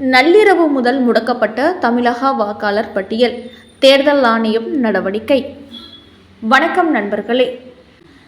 நள்ளிரவு முதல் முடக்கப்பட்ட தமிழக வாக்காளர் பட்டியல் தேர்தல் ஆணையம் நடவடிக்கை. வணக்கம் நண்பர்களே.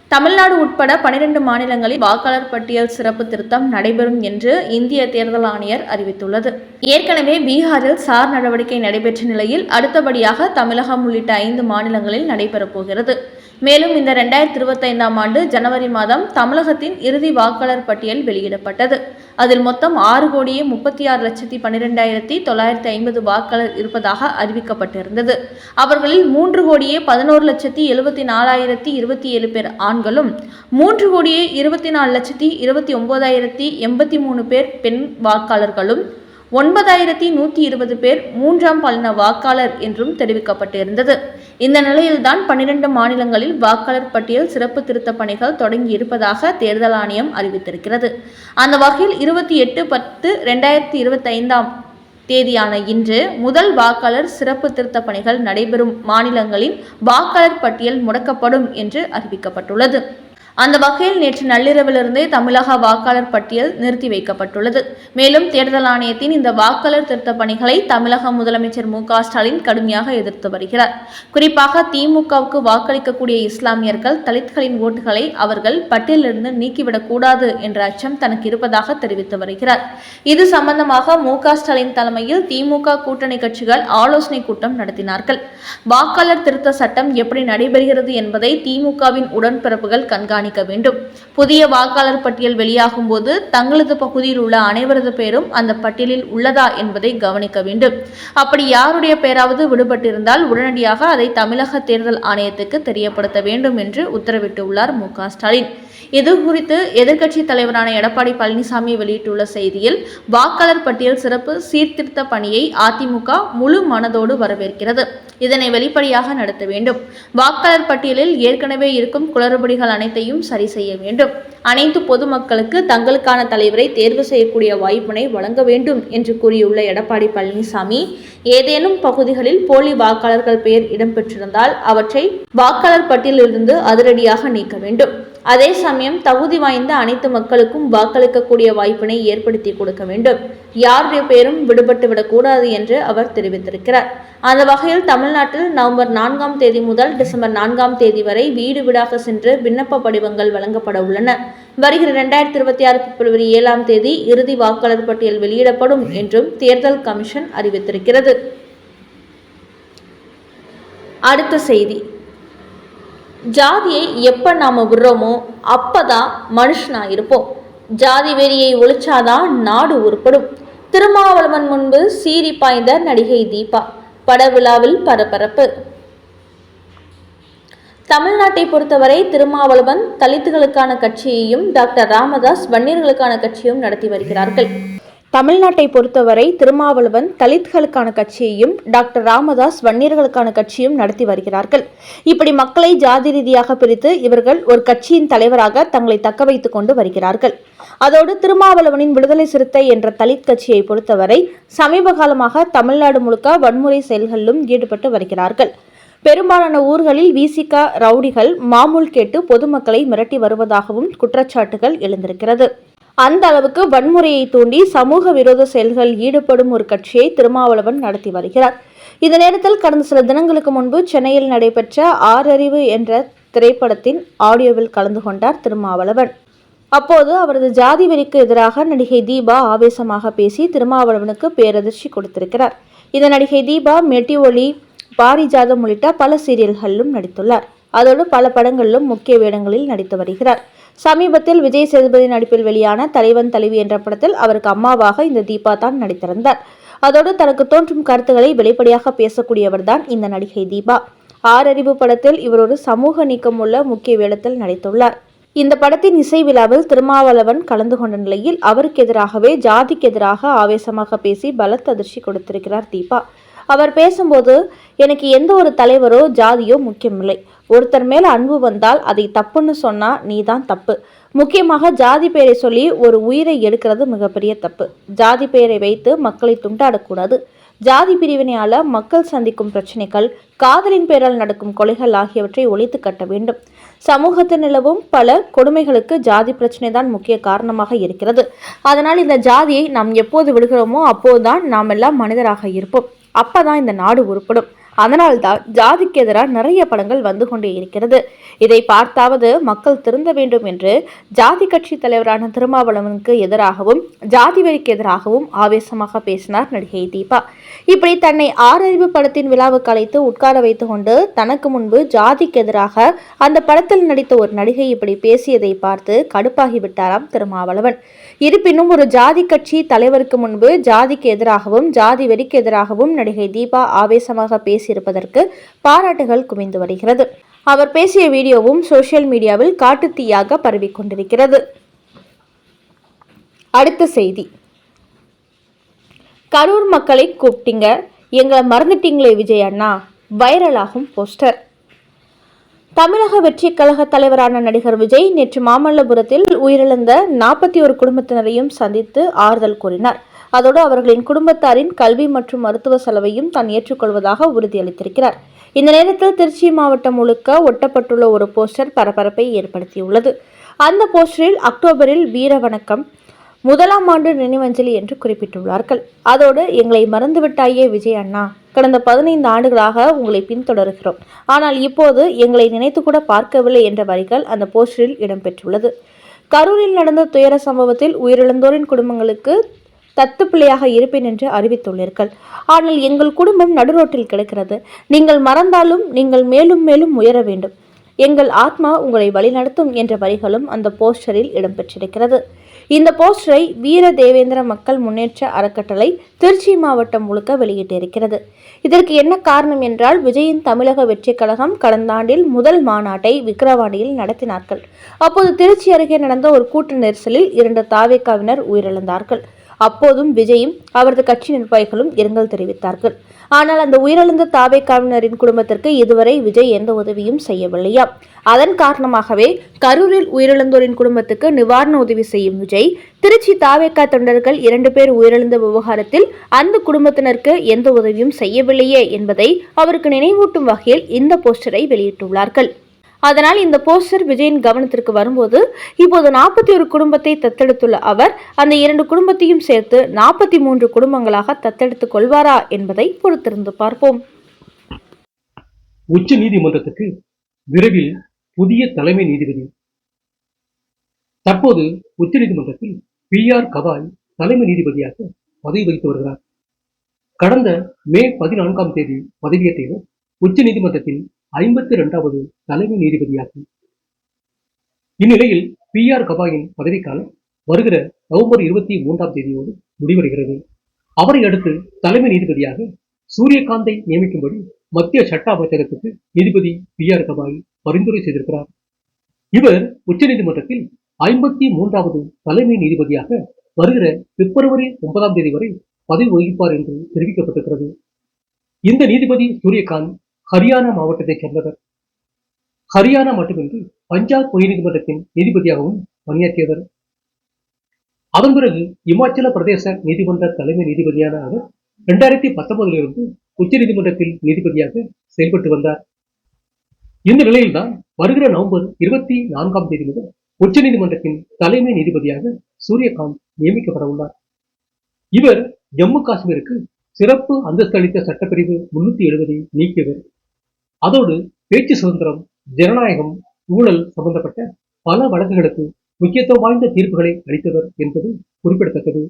தமிழ்நாடு உட்பட பனிரெண்டு மாநிலங்களில் வாக்காளர் பட்டியல் சிறப்பு திருத்தம் நடைபெறும் என்று இந்திய தேர்தல் ஆணையர் அறிவித்துள்ளது. ஏற்கனவே பீகாரில் சார் நடவடிக்கை நடைபெற்ற நிலையில் அடுத்தபடியாக தமிழகம் உள்ளிட்ட ஐந்து மாநிலங்களில் நடைபெறப் போகிறது. மேலும் இந்த ரெண்டாயிரத்தி இருபத்தைந்தாம் ஆண்டு ஜனவரி மாதம் தமிழகத்தின் இறுதி வாக்காளர் பட்டியல் வெளியிடப்பட்டது. அதில் மொத்தம் ஆறு கோடியே முப்பத்தி ஆறு லட்சத்தி பன்னிரெண்டாயிரத்தி தொள்ளாயிரத்தி ஐம்பது வாக்காளர் இருப்பதாக அறிவிக்கப்பட்டிருந்தது. அவர்களில் மூன்று கோடியே பதினோரு லட்சத்தி எழுபத்தி நாலாயிரத்தி இருபத்தி ஏழு பேர் ஆண்களும் மூன்று கோடியே இருபத்தி நாலு லட்சத்தி இருபத்தி ஒன்பதாயிரத்தி எண்பத்தி மூணு பேர் பெண் வாக்காளர்களும் ஒன்பதாயிரத்தி நூற்றி இருபது பேர் மூன்றாம் பாலின வாக்காளர் என்றும் தெரிவிக்கப்பட்டிருந்தது. இந்த நிலையில்தான் பன்னிரண்டு மாநிலங்களில் வாக்காளர் பட்டியல் சிறப்பு திருத்த பணிகள் தொடங்கி இருப்பதாக தேர்தல் ஆணையம் அறிவித்திருக்கிறது. அந்த வகையில் இருபத்தி எட்டு பத்து ரெண்டாயிரத்தி இருபத்தி ஐந்தாம் தேதியான இன்று முதல் வாக்காளர் சிறப்பு திருத்த பணிகள் நடைபெறும் மாநிலங்களின் வாக்காளர் பட்டியல் முடக்கப்படும் என்று அறிவிக்கப்பட்டுள்ளது. அந்த வகையில் நேற்று நள்ளிரவிலிருந்தே தமிழக வாக்காளர் பட்டியல் நிறுத்தி வைக்கப்பட்டுள்ளது. மேலும் தேர்தல் ஆணையத்தின் இந்த வாக்காளர் திருத்த பணிகளை தமிழக முதலமைச்சர் மு ஸ்டாலின் கடுமையாக எதிர்த்து வருகிறார். குறிப்பாக திமுகவுக்கு வாக்களிக்கக்கூடிய இஸ்லாமியர்கள் தலித்களின் ஓட்டுகளை அவர்கள் பட்டியலிருந்து நீக்கிவிடக் கூடாது என்ற அச்சம் தனக்கு இருப்பதாக தெரிவித்து வருகிறார். இது சம்பந்தமாக மு ஸ்டாலின் தலைமையில் திமுக கூட்டணி கட்சிகள் ஆலோசனை கூட்டம் நடத்தினார்கள். வாக்காளர் திருத்த சட்டம் எப்படி நடைபெறுகிறது என்பதை திமுகவின் உடன்பிறப்புகள் கண்காணி கண்காணிக்க வேண்டும். புதிய வாக்காளர் பட்டியல் வெளியாகும் போது தங்களது பகுதியில் உள்ள அனைவரது பெயரும் அந்த பட்டியலில் உள்ளதா என்பதை கவனிக்க வேண்டும். அப்படி யாருடைய பெயராவது விடுபட்டிருந்தால் உடனடியாக அதை தமிழக தேர்தல் ஆணையத்துக்கு தெரியப்படுத்த வேண்டும் என்று உத்தரவிட்டுள்ளார் மு க ஸ்டாலின். இது குறித்து எதிர்க்கட்சி தலைவரான எடப்பாடி பழனிசாமி வெளியிட்டுள்ள செய்தியில் வாக்காளர் பட்டியல் சிறப்பு சீர்திருத்த பணியை அதிமுக முழு மனதோடு வரவேற்கிறது. இதனை வெளிப்படையாக நடத்த வேண்டும். வாக்காளர் பட்டியலில் ஏற்கனவே இருக்கும் குளறுபடிகள் அனைத்தையும் சரி செய்ய வேண்டும். அனைத்து பொதுமக்களுக்கு தங்களுக்கான தலைவரை தேர்வு செய்யக்கூடிய வாய்ப்பினை வழங்க வேண்டும் என்று கூறியுள்ள எடப்பாடி பழனிசாமி ஏதேனும் பகுதிகளில் போலி வாக்காளர்கள் பெயர் இடம்பெற்றிருந்தால் அவற்றை வாக்காளர் பட்டியலிலிருந்து அதிரடியாக நீக்க வேண்டும். அதே சமயம் தகுதி வாய்ந்த அனைத்து மக்களுக்கும் வாக்களிக்கக்கூடிய வாய்ப்பினை ஏற்படுத்தி கொடுக்க வேண்டும். யாருடைய பெயரும் விடுபட்டு விடக்கூடாது என்று அவர் தெரிவித்திருக்கிறார். அந்த வகையில் தமிழ்நாட்டில் நவம்பர் நான்காம் தேதி முதல் டிசம்பர் நான்காம் தேதி வரை வீடு வீடாக சென்று விண்ணப்ப படிவங்கள் வழங்கப்பட உள்ளன. வருகிற இரண்டாயிரத்தி இருபத்தி ஆறு பிப்ரவரி ஏழாம் தேதி இறுதி வாக்காளர் பட்டியல் வெளியிடப்படும் என்றும் தேர்தல் கமிஷன் அறிவித்திருக்கிறது. அடுத்த செய்தி. ஜாதியை எப்போ நாம் விடுறோமோ அப்போ தான் மனுஷனாக இருப்போம் ஜாதி வெறியை ஒழிச்சாதான் நாடு உருப்படும். திருமாவளவன் முன்பு சீறி பாய்ந்த நடிகை தீபா பட விழாவில் பரபரப்பு. தமிழ்நாட்டை பொறுத்தவரை திருமாவளவன் தலித்துகளுக்கான கட்சியையும் டாக்டர் ராமதாஸ் வன்னியர்களுக்கான கட்சியும் நடத்தி வருகிறார்கள். தமிழ்நாட்டை பொறுத்தவரை திருமாவளவன் தலித்களுக்கான கட்சியையும் டாக்டர் ராமதாஸ் வன்னியர்களுக்கான கட்சியும் நடத்தி வருகிறார்கள். இப்படி மக்களை ஜாதி ரீதியாக பிரித்து இவர்கள் ஒரு கட்சியின் தலைவராக தங்களை தக்க வைத்துக் கொண்டு வருகிறார்கள். அதோடு திருமாவளவனின் விடுதலை சிறுத்தை என்ற தலித் கட்சியை பொறுத்தவரை சமீப காலமாக தமிழ்நாடு முழுக்க வன்முறை செயல்களிலும் ஈடுபட்டு வருகிறார்கள். பெரும்பாலான ஊர்களில் விசிக ரவுடிகள் மாமூல் கேட்டு பொதுமக்களை மிரட்டி வருவதாகவும் குற்றச்சாட்டுகள் எழுந்திருக்கிறது. அந்த அளவுக்கு வன்முறையை தூண்டி சமூக விரோத செயல்களில் ஈடுபடும் ஒரு கட்சியை திருமாவளவன் நடத்தி வருகிறார். இந்த நேரத்தில் கடந்த சில தினங்களுக்கு முன்பு சென்னையில் நடைபெற்ற ஆறறிவு என்ற திரைப்படத்தின் ஆடியோவில் கலந்து கொண்டார் திருமாவளவன். அப்போது அவரது ஜாதி வெறிக்கு எதிராக நடிகை தீபா ஆவேசமாக பேசி திருமாவளவனுக்கு பேரதிர்ச்சி கொடுத்திருக்கிறார். இந்த நடிகை தீபா மெட்டி ஒளி பாரிஜாதம் உள்ளிட்ட பல சீரியல்களிலும் நடித்துள்ளார். அதோடு பல படங்களிலும் முக்கிய வேடங்களில் நடித்து வருகிறார். சமீபத்தில் விஜய் சேதுபதி நடிப்பில் வெளியான தலைவன் தலைவி என்ற படத்தில் அவருக்கு அம்மாவாக இந்த தீபா தான் நடித்திருந்தார். அதோடு தனக்கு தோன்றும் கருத்துக்களை வெளிப்படையாக பேசக்கூடியவர் தான் இந்த நடிகை தீபா. ஆறறிவு படத்தில் இவர் ஒரு சமூக நீக்கம் உள்ள முக்கிய வேடத்தில் நடித்துள்ளார். இந்த படத்தின் இசை விழாவில் திருமாவளவன் கலந்து கொண்ட நிலையில் அவருக்கு எதிராகவே ஜாதிக்கு எதிராக ஆவேசமாக பேசி பலத்த அதிர்ச்சி கொடுத்திருக்கிறார் தீபா. அவர் பேசும்போது எனக்கு எந்த ஒரு தலைவரோ ஜாதியோ முக்கியமில்லை. ஒருத்தர் மேல அன்பு வந்தால் அதை தப்புன்னு சொன்னா நீ தான் தப்பு. முக்கியமாக ஜாதி பெயரை சொல்லி ஒரு உயிரை எடுக்கிறது மிகப்பெரிய தப்பு. ஜாதி பெயரை வைத்து மக்களை துண்டாடக்கூடாது. ஜாதி பிரிவினையால மக்கள் சந்திக்கும் பிரச்சனைகள் காதலின் பேரால் நடக்கும் கொலைகள் ஆகியவற்றை ஒழித்து கட்ட வேண்டும். சமூகத்தில் நிலவும் பல கொடுமைகளுக்கு ஜாதி பிரச்சனை தான் முக்கிய காரணமாக இருக்கிறது. அதனால் இந்த ஜாதியை நாம் எப்போது விடுகிறோமோ அப்போதுதான் நாம் எல்லாம் மனிதராக இருப்போம். அப்போ தான் இந்த நாடு உருப்படும். அதனால்தான் ஜாதிக்கு எதிராக நிறைய படங்கள் வந்து கொண்டே இருக்கிறது. இதை பார்த்தாவது மக்கள் திருந்த வேண்டும் என்று ஜாதி கட்சி தலைவரான திருமாவளவனுக்கு எதிராகவும் ஜாதி வரிக்கு எதிராகவும் ஆவேசமாக பேசினார் நடிகை தீபா. இப்படி தன்னை ஆறறிவு படத்தின் விழாவுக்கு அழைத்து உட்கார வைத்து கொண்டு தனக்கு முன்பு ஜாதிக்கு எதிராக அந்த படத்தில் நடித்த ஒரு நடிகை இப்படி பேசியதை பார்த்து கடுப்பாகி விட்டாராம் திருமாவளவன். இருப்பினும் ஒரு ஜாதி கட்சி தலைவருக்கு முன்பு ஜாதிக்கு எதிராகவும் ஜாதி வெறிக்கு எதிராகவும் நடிகை தீபா ஆவேசமாக பேசியிருப்பதற்கு பாராட்டுகள் குவிந்து வருகிறது. அவர் பேசிய வீடியோவும் சோசியல் மீடியாவில் காட்டுத்தீயாக பரவிக்கொண்டிருக்கிறது. அடுத்த செய்தி. கரூர் மக்களை கூப்பிட்டீங்க. எங்களை மறந்துட்டீங்களே விஜய் அண்ணா. வைரலாகும் போஸ்டர் தமிழக வெற்றி கழக தலைவரான நடிகர் விஜய் நேற்று மாமல்லபுரத்தில் உயிரிழந்த நாற்பத்தி ஒரு குடும்பத்தினரையும் சந்தித்து ஆறுதல் கூறினார். அதோடு அவர்களின் குடும்பத்தாரின் கல்வி மற்றும் மருத்துவ செலவையும் தான் ஏற்றுக்கொள்வதாக உறுதியளித்திருக்கிறார். இந்த நேரத்தில் திருச்சி மாவட்டம் முழுக்க ஒட்டப்பட்டுள்ள ஒரு போஸ்டர் பரபரப்பை ஏற்படுத்தியுள்ளது. அந்த போஸ்டரில் அக்டோபரில் வீர வணக்கம் முதலாம் ஆண்டு நினைவஞ்சலி என்று குறிப்பிட்டுள்ளார்கள். அதோடு எங்களை மறந்துவிட்டாயே விஜய் அண்ணா கடந்த பதினைந்து ஆண்டுகளாக உங்களை பின்தொடர்கிறோம். ஆனால் இப்போது எங்களை நினைத்து கூட பார்க்கவில்லை என்ற வரிகள் அந்த போஸ்டரில் இடம்பெற்றுள்ளது. கரூரில் நடந்த துயர சம்பவத்தில் உயிரிழந்தோரின் குடும்பங்களுக்கு தத்து பிள்ளையாக இருப்பேன் என்று அறிவித்துள்ளீர்கள். ஆனால் எங்கள் குடும்பம் நடுரோட்டில் கிடக்கிறது. நீங்கள் மறந்தாலும் நீங்கள் மேலும் மேலும் உயர வேண்டும். எங்கள் ஆத்மா உங்களை வழிநடத்தும் என்ற வரிகளும் அந்த போஸ்டரில் இடம்பெற்றிருக்கிறது. இந்த போஸ்டரை வீர தேவேந்திர மக்கள் முன்னேற்ற அறக்கட்டளை திருச்சி மாவட்டம் முழுக்க வெளியிட்டிருக்கிறது. இதற்கு என்ன காரணம் என்றால் விஜயின் தமிழக வெற்றிக் கழகம் கடந்த ஆண்டில் முதல் மாநாட்டை விக்கிரவாண்டியில் நடத்தினார்கள். அப்போது திருச்சி அருகே நடந்த ஒரு கூட்ட நெரிசலில் இரண்டு தாவேக்காவினர் உயிரிழந்தார்கள். அப்போதும் விஜயும் அவரது கட்சி நிர்வாகிகளும் இரங்கல் தெரிவித்தார்கள். ஆனால் அந்த உயிரிழந்த தாவேக்காவினரின் குடும்பத்திற்கு இதுவரை விஜய் எந்த உதவியும் செய்யவில்லையாம் அதன் காரணமாகவே கரூரில் உயிரிழந்தோரின் குடும்பத்துக்கு நிவாரண உதவி செய்யும் விஜய் திருச்சி தாவேக்கா தொண்டர்கள் இரண்டு பேர் உயிரிழந்த விவகாரத்தில் அந்த குடும்பத்தினருக்கு எந்த உதவியும் செய்யவில்லையே என்பதை அவருக்கு நினைவூட்டும் வகையில் இந்த போஸ்டரை வெளியிட்டுள்ளார்கள். அதனால் இந்த போஸ்டர் விஜயின் கவனத்திற்கு வரும்போது இப்போது நாற்பத்தி ஒரு குடும்பத்தை தத்தெடுத்துள்ள அவர் அந்த இரண்டு குடும்பத்தையும் சேர்த்து நாற்பத்தி மூன்று குடும்பங்களாக தத்தெடுத்துக் கொள்வாரா என்பதை பொறுத்திருந்து பார்ப்போம். உச்ச நீதிமன்றத்துக்கு விரைவில் புதிய தலைமை நீதிபதி. தற்போது உச்ச நீதிமன்றத்தில் பி ஆர் கவாய் தலைமை நீதிபதியாக பதவி வகித்து வருகிறார். கடந்த மே பதினான்காம் தேதி பதவியேற்ற உச்ச நீதிமன்றத்தில் ஐம்பத்தி இரண்டாவது தலைமை நீதிபதியாகும். இந்நிலையில் பி ஆர் கபாயின் பதவிக்காலம் வருகிற நவம்பர் இருபத்தி மூன்றாம் தேதியோடு முடிவடைகிறது. அவரை அடுத்து தலைமை நீதிபதியாக சூரியகாந்தை நியமிக்கும்படி மத்திய சட்ட அமைச்சகத்துக்கு நீதிபதி பி ஆர் கபாய் பரிந்துரை செய்திருக்கிறார். இவர் உச்சநீதிமன்றத்தில் ஐம்பத்தி மூன்றாவது தலைமை நீதிபதியாக வருகிற பிப்ரவரி ஒன்பதாம் தேதி வரை பதவி வகிப்பார் என்று தெரிவிக்கப்பட்டிருக்கிறது. இந்த நீதிபதி சூரியகாந்த் ஹரியானா மாவட்டத்தைச் சேர்ந்தவர். ஹரியானா மட்டுமின்றி பஞ்சாப் உயர்நீதிமன்றத்தின் நீதிபதியாகவும் பணியாற்றியவர். அதன் பிறகு இமாச்சல பிரதேச நீதிமன்ற தலைமை நீதிபதியான அவர் இரண்டாயிரத்தி பத்தொன்பதிலிருந்து உச்ச நீதிமன்றத்தில் நீதிபதியாக செயல்பட்டு வந்தார். இந்த நிலையில்தான் வருகிற நவம்பர் இருபத்தி நான்காம் தேதி முதல் உச்ச நீதிமன்றத்தின் தலைமை நீதிபதியாக சூரியகாந்த் நியமிக்கப்பட உள்ளார். இவர் ஜம்மு காஷ்மீருக்கு சிறப்பு அந்தஸ்து அளித்த சட்டப்பிரிவு முன்னூத்தி எழுபதை நீக்கியவர். அதோடு பேச்சு சுதந்திரம் ஜனநாயகம் ஊழல் சம்பந்தப்பட்ட பல வழக்குகளுக்கு முக்கியத்துவம் வாய்ந்த தீர்ப்புகளை அளித்தவர் என்பது குறிப்பிடத்தக்கது.